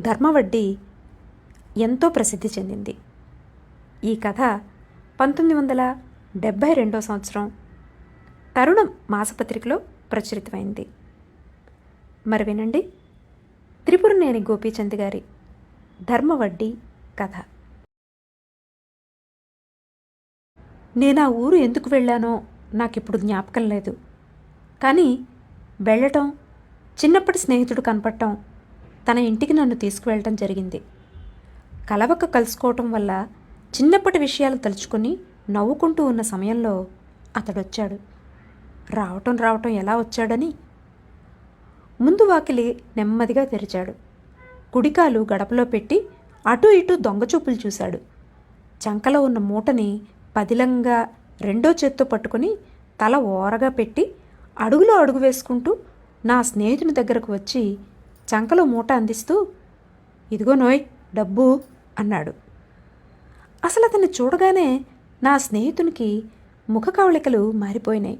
ధర్మవడ్డీ ఎంతో ప్రసిద్ధి చెందింది. ఈ కథ పంతొమ్మిది వందల డెబ్భై రెండో సంవత్సరం తరుణం మాసపత్రికలో ప్రచురితమైంది. మరి వినండి త్రిపురనేని గోపీచంద్ గారి ధర్మవడ్డీ కథ. నేను ఆ ఊరు ఎందుకు వెళ్ళానో నాకు ఇప్పుడు జ్ఞాపకం లేదు. కానీ వెళ్ళటం చిన్నప్పటి స్నేహితుడు కనపడటం తన ఇంటికి నన్ను తీసుకువెళ్ళటం జరిగింది. కలవక కలుసుకోవటం వల్ల చిన్నప్పటి విషయాలు తలుచుకుని నవ్వుకుంటూ ఉన్న సమయంలో అతడొచ్చాడు. రావటం రావటం ఎలా వచ్చాడని? ముందు వాకిలి నెమ్మదిగా తెరిచాడు. కుడికాలు గడపలో పెట్టి అటు ఇటు దొంగచూపులు చూశాడు. చంకలో ఉన్న మూటని పదిలంగా రెండో చేత్తో పట్టుకొని తల ఓరగా పెట్టి అడుగులో అడుగు వేసుకుంటూ నా స్నేహితుని దగ్గరకు వచ్చి చంకలో మూట అందిస్తూ ఇదిగో నోయ్ డబ్బు అన్నాడు. అసలు అతన్ని చూడగానే నా స్నేహితునికి ముఖ కవళికలు మారిపోయినాయి.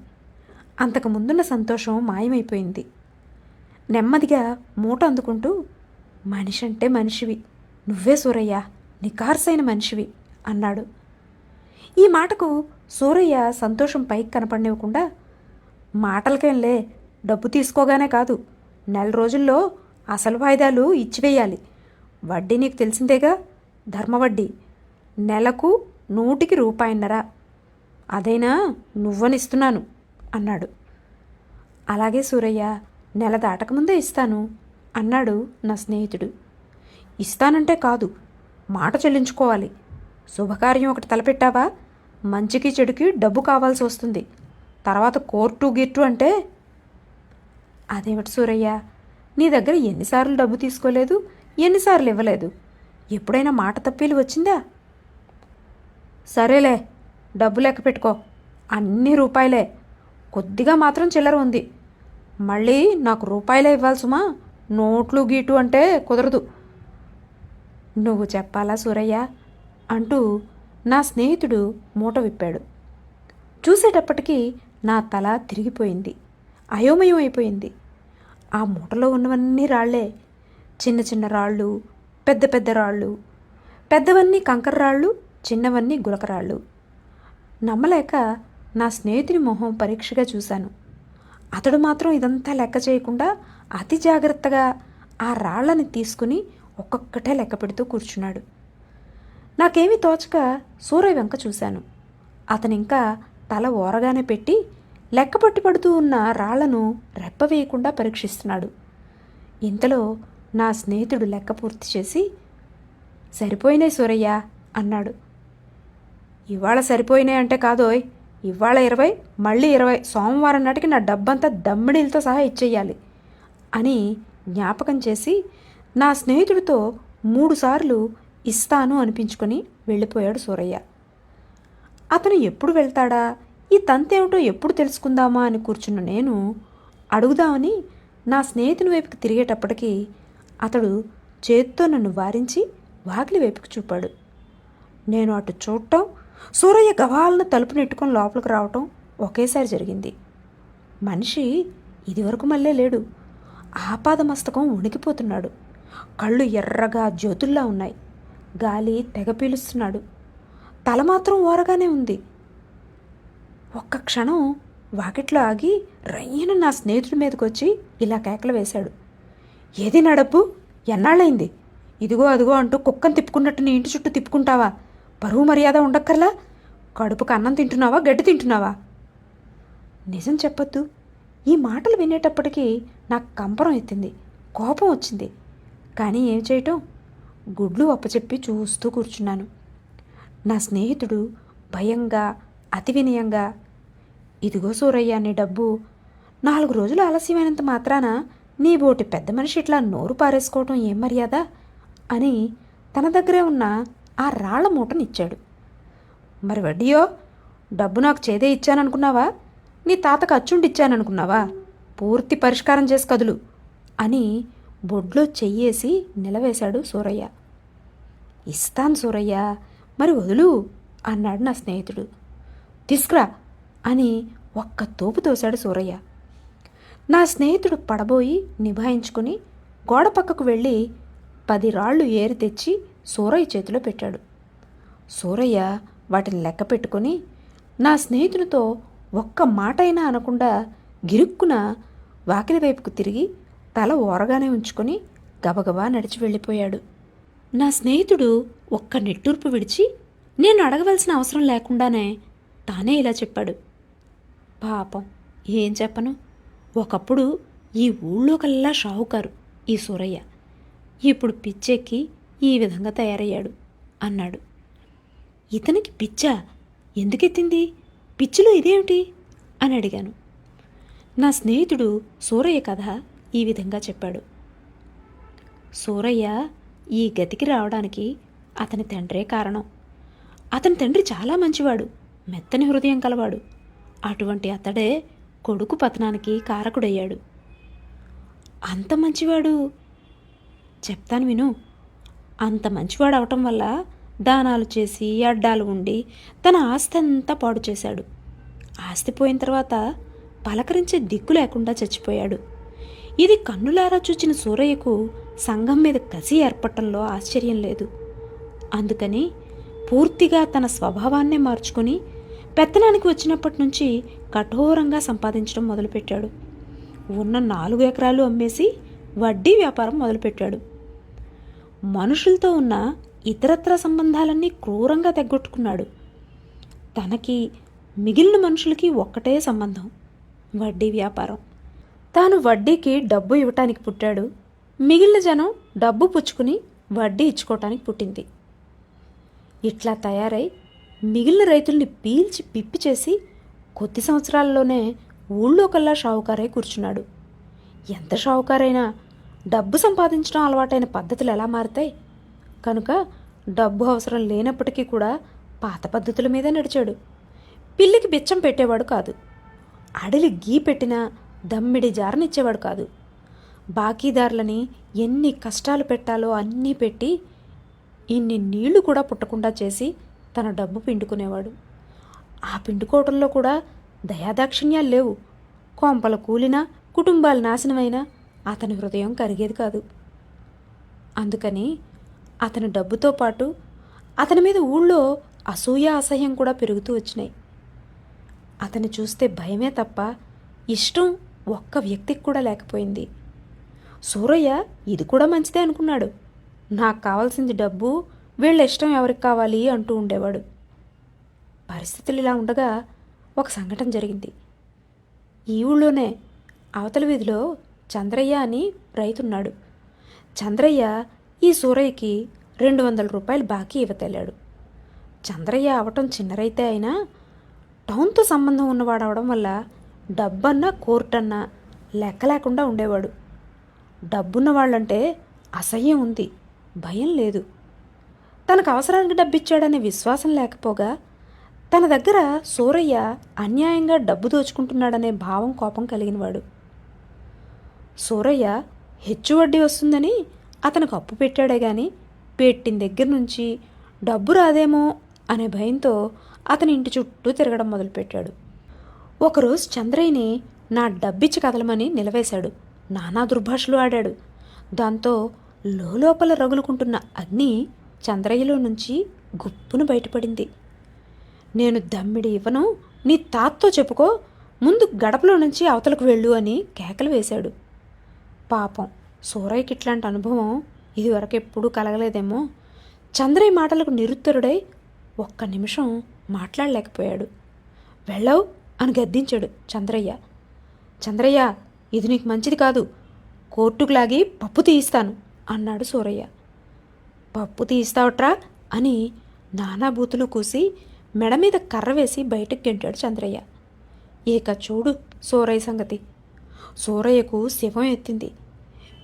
అంతకు ముందున్న సంతోషం మాయమైపోయింది. నెమ్మదిగా మూట అందుకుంటూ మనిషి అంటే మనిషివి నువ్వే సూరయ్య నికార్సైన మనిషివి అన్నాడు. ఈ మాటకు సూరయ్య సంతోషం పైకి కనపడనివ్వకుండా మాటలకేంలే డబ్బు తీసుకోగానే కాదు నెల రోజుల్లో అసలు వాయిదాలు ఇచ్చివేయాలి. వడ్డీ నీకు తెలిసిందేగా? ధర్మవడ్డీ. నెలకు నూటికి రూపాయిన్నర. అదైనా? నువ్వనిస్తున్నాను అన్నాడు. అలాగే సూరయ్య నెల దాటకముందే ఇస్తాను అన్నాడు నా స్నేహితుడు. ఇస్తానంటే కాదు మాట చెల్లించుకోవాలి. శుభకార్యం ఒకటి తలపెట్టావా? మంచికి చెడుకి డబ్బు కావాల్సి వస్తుంది. తర్వాత కోర్టు గిట్టు అంటే? అదేమిటి సూరయ్య? నీ దగ్గర ఎన్నిసార్లు డబ్బు తీసుకోలేదు? ఎన్నిసార్లు ఇవ్వలేదు? ఎప్పుడైనా మాట తప్పీలు వచ్చిందా? సరేలే డబ్బు లెక్క పెట్టుకో. అన్ని రూపాయలే. కొద్దిగా మాత్రం చిల్లర ఉంది. మళ్ళీ నాకు రూపాయలే ఇవ్వాల్సుమా నోట్లు గీటు అంటే కుదరదు. నువ్వు చెప్పాలా సూరయ్య? అంటూ నా స్నేహితుడు మూట విప్పాడు. చూసేటప్పటికీ నా తల తిరిగిపోయింది. అయోమయం అయిపోయింది. ఆ మూటలో ఉన్నవన్నీ రాళ్ళే. చిన్న చిన్న రాళ్ళు పెద్ద పెద్ద రాళ్ళు. పెద్దవన్నీ కంకర రాళ్ళు చిన్నవన్నీ గులకరాళ్ళు నమ్మలేక నా స్నేహితుని మొహం పరీక్షగా చూశాను. అతడు మాత్రం ఇదంతా లెక్క చేయకుండా అతి జాగ్రత్తగా ఆ రాళ్ళని తీసుకుని ఒక్కొక్కటే లెక్క పెడుతూ కూర్చున్నాడు. నాకేమీ తోచక సూరయ్య వెంక చూశాను. అతనింకా తల ఓరగానే పెట్టి లెక్కపట్టి పడుతూ ఉన్న రాళ్ళను రెప్పవేయకుండా పరీక్షిస్తున్నాడు. ఇంతలో నా స్నేహితుడు లెక్క పూర్తి చేసి సరిపోయినాయి సూరయ్య అన్నాడు. ఇవాళ సరిపోయినాయి అంటే కాదోయ్ ఇవాళ ఇరవై మళ్ళీ ఇరవై సోమవారం నాటికి నా డబ్బంతా దమ్మిడీలతో సహా ఇచ్చేయాలి అని జ్ఞాపకం చేసి నా స్నేహితుడితో మూడుసార్లు ఇస్తాను అనిపించుకొని వెళ్ళిపోయాడు సూరయ్య. అతను ఎప్పుడు వెళ్తాడా? ఈ తంతేమిటో ఎప్పుడు తెలుసుకుందామా అని కూర్చున్న నేను అడుగుదామని నా స్నేహితుని వైపుకి తిరిగేటప్పటికీ అతడు చేత్తో నన్ను వారించి వాకిలి వైపుకి చూపాడు. నేను అటు చూడటం సూరయ్య గవాలను తలుపు నెట్టుకొని లోపలికి రావటం ఒకేసారి జరిగింది. మనిషి ఇదివరకు మళ్ళీ లేడు. ఆపాదమస్తకం ఉణికిపోతున్నాడు కళ్ళు ఎర్రగా జ్యోతుల్లా ఉన్నాయి. గాలి తెగ పీలుస్తున్నాడు. తల మాత్రం ఓరగానే ఉంది. ఒక్క క్షణం వాకిట్లో ఆగి రయ్యన నా స్నేహితుడి మీదకి వచ్చి ఇలా కేకలు వేశాడు. ఏది నడపు? ఎన్నాళ్ళైంది ఇదిగో అదిగో అంటూ కుక్కను తిప్పుకున్నట్టు నీ ఇంటి చుట్టూ తిప్పుకుంటావా? పరువు మర్యాద ఉండక్కర్లా? కడుపుకు అన్నం తింటున్నావా? గడ్డి తింటున్నావా? నిజం చెప్పొద్దు. ఈ మాటలు వినేటప్పటికీ నాకు కంపరం ఎత్తింది. కోపం వచ్చింది. కానీ ఏం చేయటం? గుడ్లు అప్పచెప్పి చూస్తూ కూర్చున్నాను. నా స్నేహితుడు భయంగా అతి వినయంగా ఇదిగో సూరయ్య నీ డబ్బు. నాలుగు రోజులు ఆలస్యమైనంత మాత్రాన నీ బోటి పెద్ద మనిషి ఇట్లా నోరు పారేసుకోవటం ఏం మర్యాద? అని తన దగ్గరే ఉన్న ఆ రాళ్ళ మూటనిచ్చాడు. మరి వడ్డీయో? డబ్బు నాకు చేదే ఇచ్చాననుకున్నావా? నీ తాతకు అచ్చుండి ఇచ్చాననుకున్నావా పూర్తి పరిష్కారం చేసి కదులు అని బొడ్లో చెయ్యేసి నిలవేశాడు సూరయ్య. ఇస్తాను సూరయ్య మరి వదులు అన్నాడు నా స్నేహితుడు. తీసుకురా అని ఒక్క తోపు తోశాడు సూరయ్య. నా స్నేహితుడు పడబోయి నిభాయించుకుని గోడ పక్కకు వెళ్ళి పది రాళ్ళు ఏరి తెచ్చి సూరయ్య చేతిలో పెట్టాడు. సూరయ్య వాటిని లెక్క పెట్టుకుని నా స్నేహితునితో ఒక్క మాటైనా అనకుండా గిరుక్కున వాకిలి వైపుకు తిరిగి తల ఓరగానే ఉంచుకొని గబగబా నడిచి వెళ్ళిపోయాడు. నా స్నేహితుడు ఒక్క నిట్టూర్పు విడిచి నేను అడగవలసిన అవసరం లేకుండానే తానే ఇలా చెప్పాడు. పాపం. ఏం చెప్పను? ఒకప్పుడు ఈ ఊళ్ళో కల్లా షావుకారు ఈ సూరయ్య. ఇప్పుడు పిచ్చెక్కి ఈ విధంగా తయారయ్యాడు అన్నాడు. ఇతనికి పిచ్చా? ఎందుకెత్తింది? పిచ్చిలో ఇదేమిటి? అని అడిగాను. నా స్నేహితుడు సూరయ్య కథ ఈ విధంగా చెప్పాడు. సూరయ్య ఈ గతికి రావడానికి అతని తండ్రే కారణం. అతని తండ్రి చాలా మంచివాడు మెత్తని హృదయం కలవాడు. అటువంటి అతడే కొడుకు పతనానికి కారకుడయ్యాడు. అంత మంచివాడు. చెప్తాను విను. అంత మంచివాడు అవటం వల్ల దానాలు చేసి అడ్డాలు ఉండి తన ఆస్తి అంతా పాడు చేశాడు. ఆస్తి పోయిన తర్వాత పలకరించే దిక్కు లేకుండా చచ్చిపోయాడు. ఇది కన్నులారా చూచిన సూరయ్యకు సంఘం మీద కసి ఏర్పడటంలో ఆశ్చర్యం లేదు. అందుకని పూర్తిగా తన స్వభావాన్నే మార్చుకొని పెత్తనానికి వచ్చినప్పటి నుంచి కఠోరంగా సంపాదించడం మొదలుపెట్టాడు. ఉన్న నాలుగు ఎకరాలు అమ్మేసి వడ్డీ వ్యాపారం మొదలుపెట్టాడు. మనుషులతో ఉన్న ఇతరత్ర సంబంధాలన్నీ క్రూరంగా తెగ్గొట్టుకున్నాడు. తనకి మిగిలిన మనుషులకి ఒక్కటే సంబంధం వడ్డీ వ్యాపారం. తాను వడ్డీకి డబ్బు ఇవ్వటానికి పుట్టాడు. మిగిలిన జనం డబ్బు పుచ్చుకుని వడ్డీ ఇచ్చుకోవటానికి పుట్టింది. ఇట్లా తయారై మిగిలిన రైతుల్ని పీల్చి పిప్పి చేసి కొద్ది సంవత్సరాల్లోనే ఊళ్ళో కల్లా షావుకారై కూర్చున్నాడు. ఎంత షావుకారైనా డబ్బు సంపాదించడం అలవాటైన పద్ధతులు ఎలా మారుతాయి? కనుక డబ్బు అవసరం లేనప్పటికీ కూడా పాత పద్ధతుల మీదే నడిచాడు. పిల్లికి బిచ్చం పెట్టేవాడు కాదు. అడలి గీ పెట్టినా దమ్మిడి జారనిచ్చేవాడు కాదు. బాకీదారులని ఎన్ని కష్టాలు పెట్టాలో అన్నీ పెట్టి ఇన్ని నీళ్ళు కూడా పుట్టకుండా చేసి తన డబ్బు పిండుకునేవాడు. ఆ పిండుకోవటంలో కూడా దయాదాక్షిణ్యాలు లేవు. కోంపల కూలినా కుటుంబాలు నాశనమైనా అతని హృదయం కరిగేది కాదు. అందుకని అతని డబ్బుతో పాటు అతని మీద ఊళ్ళో అసూయ అసహ్యం కూడా పెరుగుతూ వచ్చినాయి. అతన్ని చూస్తే భయమే తప్ప ఇష్టం ఒక్క వ్యక్తికి కూడా లేకపోయింది. సూరయ్య ఇది కూడా మంచిదే అనుకున్నాడు. నాకు కావాల్సింది డబ్బు వీళ్ళ ఇష్టం ఎవరికి కావాలి అంటూ ఉండేవాడు. పరిస్థితులు ఇలా ఉండగా ఒక సంఘటన జరిగింది. ఈ ఊళ్ళోనే అవతల వీధిలో చంద్రయ్య అని రైతున్నాడు. చంద్రయ్య ఈ సూరయ్యకి రెండు వందల రూపాయలు బాకీ ఇవ్వతెళ్ళాడు చంద్రయ్య అవటం చిన్న రైతే అయినా టౌన్తో సంబంధం ఉన్నవాడు అవడం వల్ల డబ్బన్నా కోర్టన్నా లెక్క లేకుండా ఉండేవాడు. డబ్బున్న వాళ్ళంటే అసహ్యం ఉంది భయం లేదు. తనకు అవసరానికి డబ్బిచ్చాడనే విశ్వాసం లేకపోగా తన దగ్గర సూరయ్య అన్యాయంగా డబ్బు దోచుకుంటున్నాడనే భావం కోపం కలిగినవాడు. సూరయ్య హెచ్చు వడ్డీ వస్తుందని అతనికి అప్పు పెట్టాడే గాని పెట్టిన దగ్గర నుంచి డబ్బు రాదేమో అనే భయంతో అతని ఇంటి చుట్టూ తిరగడం మొదలుపెట్టాడు. ఒకరోజు చంద్రయ్యని నా డబ్బిచ్చి కదలమని నిలవేశాడు. నానా దుర్భాషలు ఆడాడు. దాంతో లోపల రగులుకుంటున్న అగ్ని చంద్రయ్యలో నుంచి గుప్పును బయటపడింది. నేను దమ్మిడి ఇవ్వను నీ తాతతో చెప్పుకో ముందు గడపలో నుంచి అవతలకు వెళ్ళు అని కేకలు వేశాడు. పాపం సూరయ్యకి ఇట్లాంటి అనుభవం ఇదివరకు ఎప్పుడూ కలగలేదేమో. చంద్రయ్య మాటలకు నిరుత్తరుడై ఒక్క నిమిషం మాట్లాడలేకపోయాడు. వెళ్ళవు అని గద్దించాడు చంద్రయ్య. చంద్రయ్య ఇది నీకు మంచిది కాదు. కోర్టుకు లాగి పప్పు తీయిస్తాను అన్నాడు సూరయ్య. పప్పు తీస్తావట్రా అని నానా బూతులు కూసి మెడ మీద కర్ర వేసి బయటకు గెంటాడు చంద్రయ్య. ఏక చూడు సూరయ్య సంగతి. సూరయ్యకు శివం ఎత్తింది.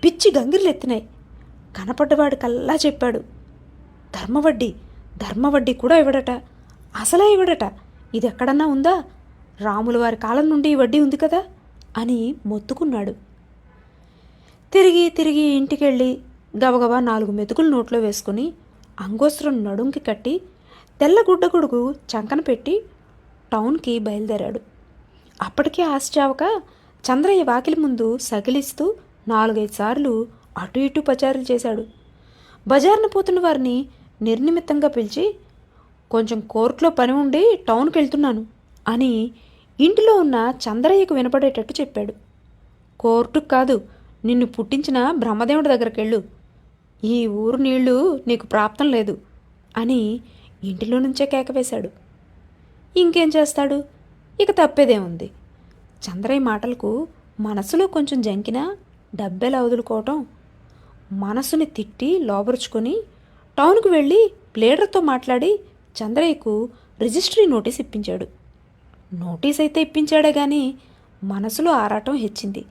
పిచ్చి గంగిర్లెత్తినాయి కనపడ్డవాడు కల్లా చెప్పాడు. ధర్మవడ్డీ ధర్మవడ్డీ కూడా ఇవ్వడట. అసలే ఇవ్వడట. ఇది ఎక్కడన్నా ఉందా? రాముల వారి కాలం నుండి ఈ వడ్డీ ఉంది కదా? అని మొత్తుకున్నాడు. తిరిగి తిరిగి ఇంటికెళ్ళి గబగబా నాలుగు మెతుకులు నోట్లో వేసుకుని అంగోస్త్రం నడుంకి కట్టి తెల్ల కొడుకు చంకన పెట్టి టౌన్కి బయలుదేరాడు. అప్పటికే ఆశచావక చంద్రయ్య వాకిలి ముందు సగిలిస్తూ నాలుగైదు సార్లు అటు ఇటు పచారులు చేశాడు. బజార్న పోతున్న వారిని నిర్నిమిత్తంగా పిలిచి కొంచెం కోర్టులో పని ఉండి టౌన్కి వెళ్తున్నాను అని ఇంటిలో ఉన్న చంద్రయ్యకు వినపడేటట్టు చెప్పాడు. కోర్టుకు కాదు నిన్ను పుట్టించిన బ్రహ్మదేవుడి దగ్గరికి వెళ్ళు ఈ ఊరు నీళ్ళు నీకు ప్రాప్తం లేదు అని ఇంటిలో నుంచే కేకవేశాడు ఇంకేం చేస్తాడు? ఇక తప్పేదేముంది? చంద్రయ్య మాటలకు మనసులో కొంచెం జంకినా డబ్బెలా వదులుకోవటం? మనసుని తిట్టి లోబరుచుకొని టౌన్కు వెళ్ళి ప్లేడర్తో మాట్లాడి చంద్రయ్యకు రిజిస్ట్రీ నోటీస్ ఇప్పించాడు. నోటీస్ అయితే ఇప్పించాడే కానీ మనసులో ఆరాటం హెచ్చింది.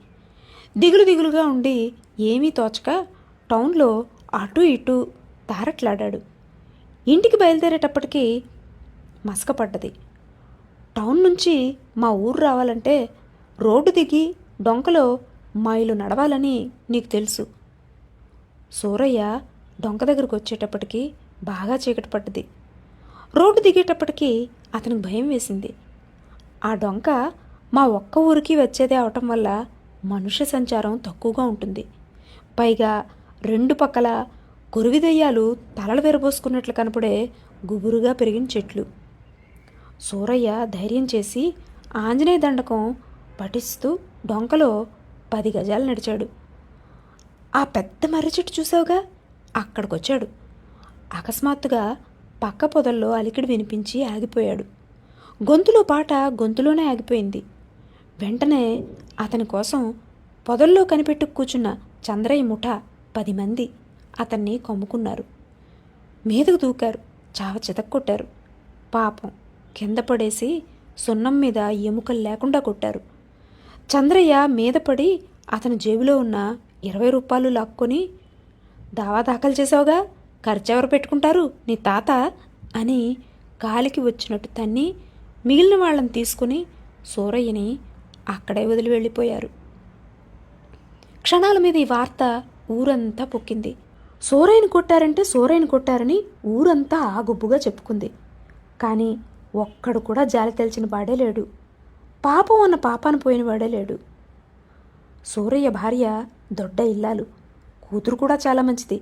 దిగులు దిగులుగా ఉండి ఏమీ తోచక టౌన్లో అటు ఇటు తారట్లాడాడు ఇంటికి బయలుదేరేటప్పటికీ మసకపడ్డది టౌన్ నుంచి మా ఊరు రావాలంటే రోడ్డు దిగి డొంకలో మైలు నడవాలని నీకు తెలుసు. సూరయ్య డొంక దగ్గరకు వచ్చేటప్పటికి బాగా చీకటి పడ్డది. రోడ్డు దిగేటప్పటికి అతనికి భయం వేసింది. ఆ డొంక మా ఒక్క ఊరికి వచ్చేదే అవటం వల్ల మనుష్య సంచారం తక్కువగా ఉంటుంది. పైగా రెండు పక్కల కొరివిదయ్యాలు తలలు విరబోసుకున్నట్లు కనపడే గుబురుగా పెరిగిన చెట్లు. సూరయ్య ధైర్యం చేసి ఆంజనేయ దండకం పఠిస్తూ డొంకలో పది గజాలు నడిచాడు. ఆ పెద్ద మర్రి చెట్టు చూసావుగా? అక్కడికొచ్చాడు. అకస్మాత్తుగా పక్క పొదల్లో అలికిడి వినిపించి ఆగిపోయాడు. గొంతులో పాట గొంతులోనే ఆగిపోయింది. వెంటనే అతని కోసం పొదల్లో కనిపెట్టు కూర్చున్న చంద్రయ్య ముఠా పది మంది అతన్ని కమ్ముకున్నారు. మీదకు దూకారు. చావ చితక్కొట్టారు పాపం కింద పడేసి సున్నం మీద ఎముకలు లేకుండా కొట్టారు. చంద్రయ్య మీద పడి అతని జేబులో ఉన్న ఇరవై రూపాయలు లాక్కొని దావా దాఖలు చేసావుగా? ఖర్చెవరు పెట్టుకుంటారు? నీ తాత అని గాలికి వచ్చినట్టు తన్ని మిగిలిన వాళ్ళని తీసుకుని సూరయ్యని అక్కడే వదిలి వెళ్ళిపోయారు. క్షణాల మీద ఈ వార్త ఊరంతా పొక్కింది. సోరైన కొట్టారంటే సోరైన కొట్టారని ఊరంతా ఆగుబ్బుగా చెప్పుకుంది. కానీ ఒక్కడు కూడా జాలి తెలిసిన వాడే లేడు. పాపం అన్న పాపాన పోయిన వాడే లేడు. సూరయ్య భార్య దొడ్డ ఇల్లాలు. కూతురు కూడా చాలా మంచిది.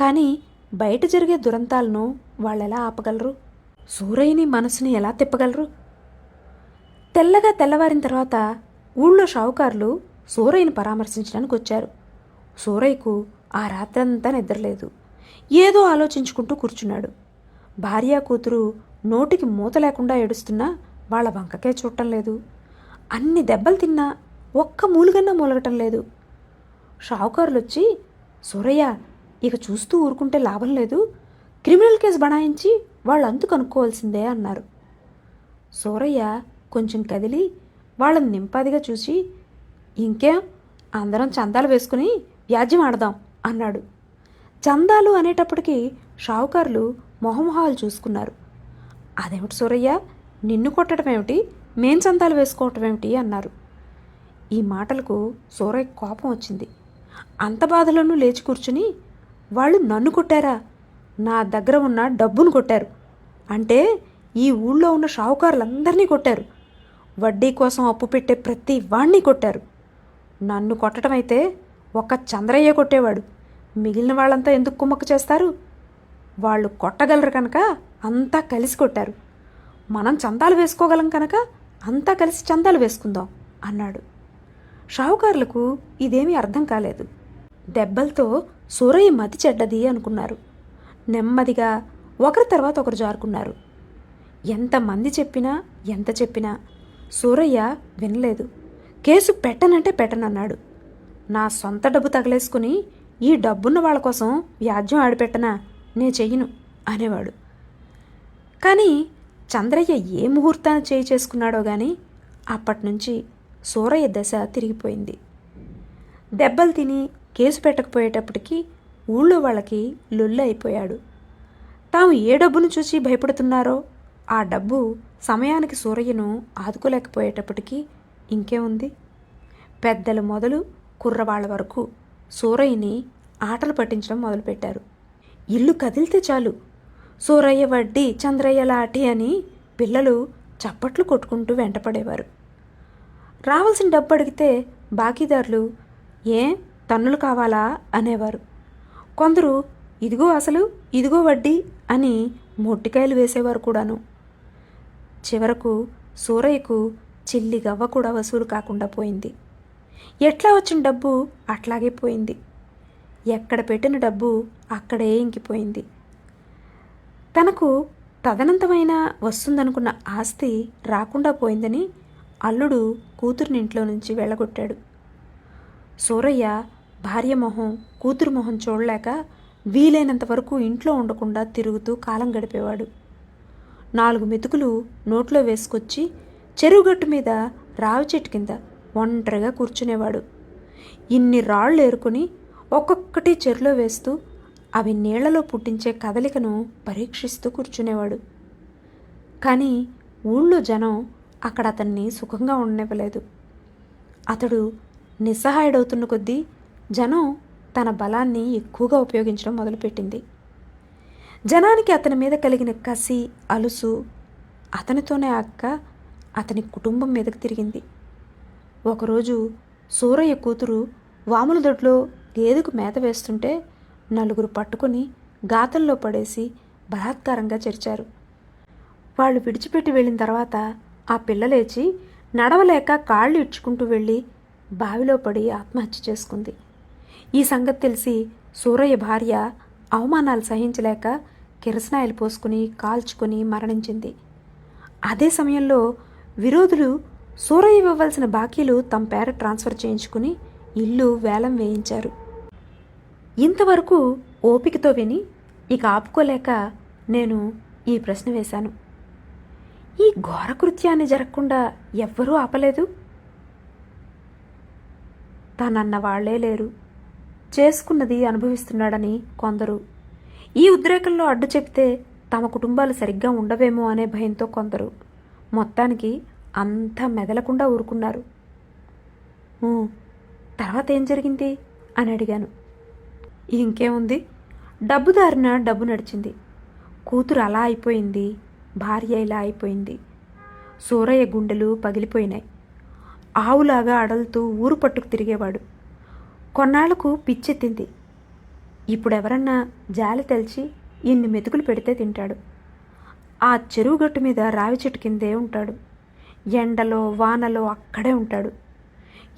కానీ బయట జరిగే దురంతాలను వాళ్ళు ఎలా ఆపగలరు? సూరయ్యని మనసుని ఎలా తిప్పగలరు? తెల్లగా తెల్లవారిన తర్వాత ఊళ్ళో షావుకారులు సూరయ్యని పరామర్శించడానికి వచ్చారు. సూరయ్యకు ఆ రాత్రంతా నిద్రలేదు. ఏదో ఆలోచించుకుంటూ కూర్చున్నాడు. భార్య కూతురు నోటికి మూత లేకుండా ఏడుస్తున్నా వాళ్ళ వంకకే చూడటం లేదు. అన్ని దెబ్బలు తిన్నా ఒక్క మూలుగన్నా మూలగటం లేదు. షావుకారులు వచ్చి సూరయ్య ఇక చూస్తూ ఊరుకుంటే లాభం లేదు. క్రిమినల్ కేసు బనాయించి వాళ్ళు అంతు కనుక్కోవాల్సిందే అన్నారు. సూరయ్య కొంచెం కదిలి వాళ్ళని నింపాదిగా చూసి ఇంకేం? అందరం చందాలు వేసుకుని వ్యాజ్యం ఆడదాం అన్నాడు. చందాలు అనేటప్పటికీ షావుకారులు మొహమొహాలు చూసుకున్నారు. అదేమిటి సూరయ్య? నిన్ను కొట్టడం ఏమిటి మేం చందాలు వేసుకోవటం ఏమిటి అన్నారు. ఈ మాటలకు సూరయ్య కోపం వచ్చింది. అంత బాధలోనూ లేచి కూర్చుని వాళ్ళు నన్ను కొట్టారా? నా దగ్గర ఉన్న డబ్బును కొట్టారు. అంటే ఈ ఊళ్ళో ఉన్న షావుకారులందరినీ కొట్టారు. వడ్డీ కోసం అప్పు పెట్టే ప్రతి వాణ్ణి కొట్టారు. నన్ను కొట్టడం అయితే ఒక్క చంద్రయ్య కొట్టేవాడు. మిగిలిన వాళ్ళంతా ఎందుకు కుమ్మక్క చేస్తారు? వాళ్ళు కొట్టగలరు కనుక అంతా కలిసి కొట్టారు. మనం చందాలు వేసుకోగలం కనుక అంతా కలిసి చందాలు వేసుకుందాం అన్నాడు. షావుకారులకు ఇదేమీ అర్థం కాలేదు. దెబ్బలతో సూరయ్య మతి చెడ్డది అనుకున్నారు. నెమ్మదిగా ఒకరి తర్వాత ఒకరు జారుకున్నారు. ఎంతమంది చెప్పినా ఎంత చెప్పినా సూరయ్య వినలేదు. కేసు పెట్టనంటే పెట్టనన్నాడు. నా సొంత డబ్బు తగలేసుకుని ఈ డబ్బున్న వాళ్ళ కోసం వ్యాజ్యం ఆడిపెట్టనా? నే చెయ్యను అనేవాడు. కానీ చంద్రయ్య ఏ ముహూర్తాన్ని చేయి చేసుకున్నాడో గాని అప్పటినుంచి సూరయ్య దశ తిరిగిపోయింది. దెబ్బలు తిని కేసు పెట్టకపోయేటప్పటికి ఊళ్ళో వాళ్ళకి లొల్లు అయిపోయాడు. తాము ఏ డబ్బును చూసి భయపడుతున్నారో ఆ డబ్బు సమయానికి సూరయ్యను ఆదుకోలేకపోయేటప్పటికీ ఇంకేముంది? పెద్దలు మొదలు కుర్రవాళ్ళ వరకు సూరయ్యని ఆటలు పట్టించడం మొదలుపెట్టారు. ఇల్లు కదిలితే చాలు. సూరయ్య వడ్డీ చంద్రయ్య లాటి అని పిల్లలు చప్పట్లు కొట్టుకుంటూ వెంటపడేవారు. రావాల్సిన డబ్బు అడిగితే బాకీదారులు ఏ తన్నులు కావాలా? అనేవారు. కొందరు ఇదిగో అసలు ఇదిగో వడ్డీ అని మొట్టికాయలు వేసేవారు కూడాను. చివరకు సూరయ్యకు చిల్లి గవ్వ కూడా వసూలు కాకుండా పోయింది. ఎట్లా వచ్చిన డబ్బు అట్లాగే పోయింది. ఎక్కడ పెట్టిన డబ్బు అక్కడే ఇంకిపోయింది. తనకు తదనంతమైన వస్తుందనుకున్న ఆస్తి రాకుండా పోయిందని అల్లుడు కూతురిని ఇంట్లో నుంచి వెళ్ళగొట్టాడు. సూరయ్య భార్య మొహం కూతురు మొహం చూడలేక వీలైనంత వరకు ఇంట్లో ఉండకుండా తిరుగుతూ కాలం గడిపేవాడు. నాలుగు మెతుకులు నోట్లో వేసుకొచ్చి చెరువుగట్టు మీద రావి చెట్టు కింద ఒంటరిగా కూర్చునేవాడు. ఇన్ని రాళ్ళు ఏరుకుని ఒక్కొక్కటి చెరులో వేస్తూ అవి నీళ్ళలో పుట్టించే కదలికను పరీక్షిస్తూ కూర్చునేవాడు. కానీ ఊళ్ళో జనం అక్కడ అతన్ని సుఖంగా ఉండనివ్వలేదు. అతడు నిస్సహాయుడవుతున్న కొద్దీ జనం తన బలాన్ని ఎక్కువగా ఉపయోగించడం మొదలుపెట్టింది. జనానికి అతని మీద కలిగిన కసి అలుసు అతనితోనే అక్క అతని కుటుంబం మీదకు తిరిగింది. ఒకరోజు సూరయ్య కూతురు వాముల దొడ్లో గేదెకు మేత వేస్తుంటే నలుగురు పట్టుకుని గాతల్లో పడేసి బలాత్కారంగా చెరిచారు. వాళ్ళు విడిచిపెట్టి వెళ్ళిన తర్వాత ఆ పిల్ల లేచి నడవలేక కాళ్ళు ఇడ్చుకుంటూ వెళ్ళి బావిలో పడి ఆత్మహత్య చేసుకుంది. ఈ సంగతి తెలిసి సూరయ్య భార్య అవమానాలు సహించలేక కిరసనాయలు పోసుకుని కాల్చుకొని మరణించింది. అదే సమయంలో విరోధులు సూరయ్య ఇవ్వవలసిన బాకీలు తమ పేర ట్రాన్స్ఫర్ చేయించుకుని ఇల్లు వేలం వేయించారు. ఇంతవరకు ఓపికతో విని ఇక ఆపుకోలేక నేను ఈ ప్రశ్న వేశాను. ఈ ఘోర కృత్యాన్ని జరగకుండా ఎవ్వరూ ఆపలేదు? తనన్న వాళ్ళే లేరు. చేసుకున్నది అనుభవిస్తున్నాడని కొందరు. ఈ ఉద్రేకంలో అడ్డు చెప్తే తమ కుటుంబాలు సరిగ్గా ఉండవేమో అనే భయంతో కొందరు. మొత్తానికి అంతా మెదలకుండా ఊరుకున్నారు. తర్వాత ఏం జరిగింది? అని అడిగాను. ఇంకేముంది? డబ్బు దారిన డబ్బు నడిచింది. కూతురు అలా అయిపోయింది భార్య ఇలా అయిపోయింది. సూరయ్య గుండెలు పగిలిపోయినాయి. ఆవులాగా అడలుతూ ఊరు పట్టుకు తిరిగేవాడు. కొన్నాళ్ళకు పిచ్చెత్తింది. ఇప్పుడెవరన్నా జాలి తెలిసి ఇన్ని మెతుకులు పెడితే తింటాడు. ఆ చెరువు గట్టు మీద రావి చెట్టు కిందే ఉంటాడు. ఎండలో వానలో అక్కడే ఉంటాడు.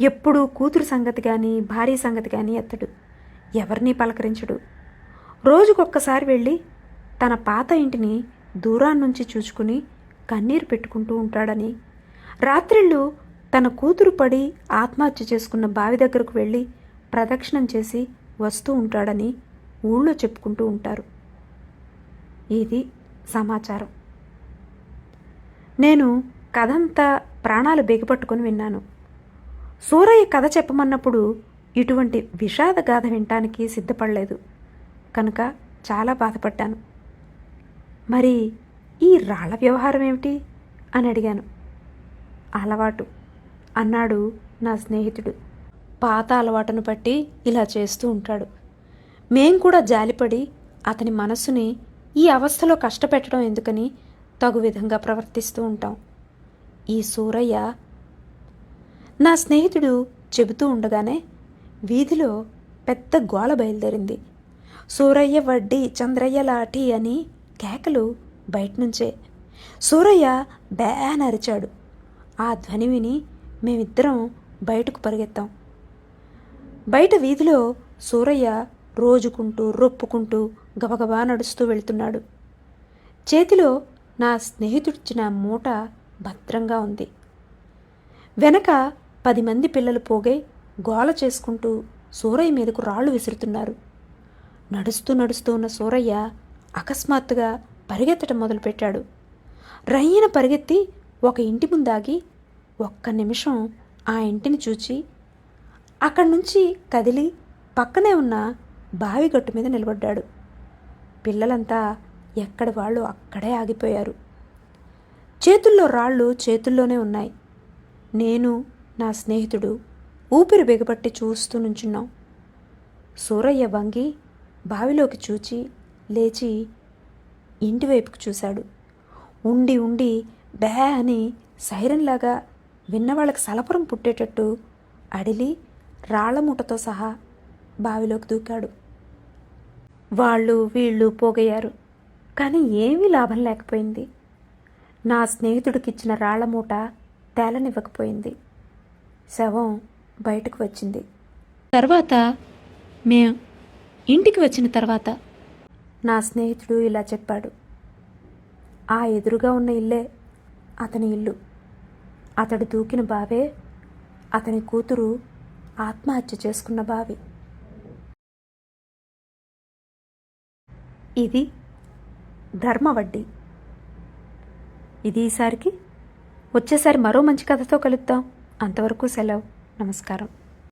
ఎప్పుడూ కూతురు సంగతి కానీ భార్య సంగతి కానీ ఎత్తడు. ఎవరిని పలకరించడు. రోజుకొక్కసారి వెళ్ళి తన పాత ఇంటిని దూరాన్నుంచి చూచుకుని కన్నీరు పెట్టుకుంటూ ఉంటాడని. రాత్రిళ్ళు తన కూతురు పడి ఆత్మహత్య చేసుకున్న బావి దగ్గరకు వెళ్ళి ప్రదక్షిణం చేసి వస్తూ ఉంటాడని ఊళ్ళో చెప్పుకుంటూ ఉంటారు. ఇది సమాచారం. నేను కథంతా ప్రాణాలు బిగపట్టుకుని విన్నాను. సూరయ్య కథ చెప్పమన్నప్పుడు ఇటువంటి విషాద గాథ వినటానికి సిద్ధపడలేదు. కనుక చాలా బాధపడ్డాను. మరి ఈ రాళ్ళ వ్యవహారం ఏమిటి? అని అడిగాను. అలవాటు. అన్నాడు నా స్నేహితుడు. పాత అలవాటును బట్టి ఇలా చేస్తూ ఉంటాడు. మేం కూడా జాలిపడి అతని మనస్సుని ఈ అవస్థలో కష్టపెట్టడం ఎందుకని తగు విధంగా ప్రవర్తిస్తూ ఉంటాం. ఈ సూరయ్య నా స్నేహితుడు చెబుతూ ఉండగానే వీధిలో పెద్ద గోల బయలుదేరింది. సూరయ్య వడ్డీ చంద్రయ్య లాఠీ అని కేకలు బయట నుంచే సూరయ్య బ్యాన్ అరిచాడు. ఆ ధ్వని విని మేమిద్దరం బయటకు పరిగెత్తాం. బయట వీధిలో సూరయ్య రోజుకుంటూ రొప్పుకుంటూ గబగబా నడుస్తూ వెళ్తున్నాడు. చేతిలో నా స్నేహితుడిచ్చిన మూట భద్రంగా ఉంది. వెనక పది మంది పిల్లలు పోగై గోల చేసుకుంటూ సూరయ్య మీదకు రాళ్ళు విసురుతున్నారు. నడుస్తూ నడుస్తూ ఉన్న సూరయ్య అకస్మాత్తుగా పరిగెత్తడం మొదలుపెట్టాడు. రయ్యన పరిగెత్తి ఒక ఇంటి ముందాగి ఒక్క నిమిషం ఆ ఇంటిని చూచి అక్కడి నుంచి కదిలి పక్కనే ఉన్న బావి గట్టు మీద నిలబడ్డాడు. పిల్లలంతా ఎక్కడి వాళ్ళు అక్కడే ఆగిపోయారు. చేతుల్లో రాళ్ళు చేతుల్లోనే ఉన్నాయి. నేను నా స్నేహితుడు ఊపిరి బిగపట్టి చూస్తూ నుంచున్నాం. సూరయ్య వంగి బావిలోకి చూచి లేచి ఇంటివైపుకు చూశాడు. ఉండి ఉండి బ్యా అని సైరన్లాగా విన్నవాళ్ళకి సలపురం పుట్టేటట్టు అడిలి రాళ్ళ మూటతో సహా బావిలోకి దూకాడు. వాళ్ళు వీళ్ళు పోగయ్యారు. కానీ ఏమీ లాభం లేకపోయింది. నా స్నేహితుడికిచ్చిన రాళ్ళ మూట తేలనివ్వకపోయింది. శవం బయటకు వచ్చింది. తర్వాత మేం ఇంటికి వచ్చిన తర్వాత? నా స్నేహితుడు ఇలా చెప్పాడు. ఆ ఎదురుగా ఉన్న ఇల్లే అతని ఇల్లు. అతడు దూకిన బావే అతని కూతురు ఆత్మహత్య చేసుకున్న బావి. ఇది ధర్మవడ్డీ. ఇది ఈసారికి. వచ్చేసారి మరో మంచి కథతో కలుద్దాం. అంతవరకు సెలవు. నమస్కారం.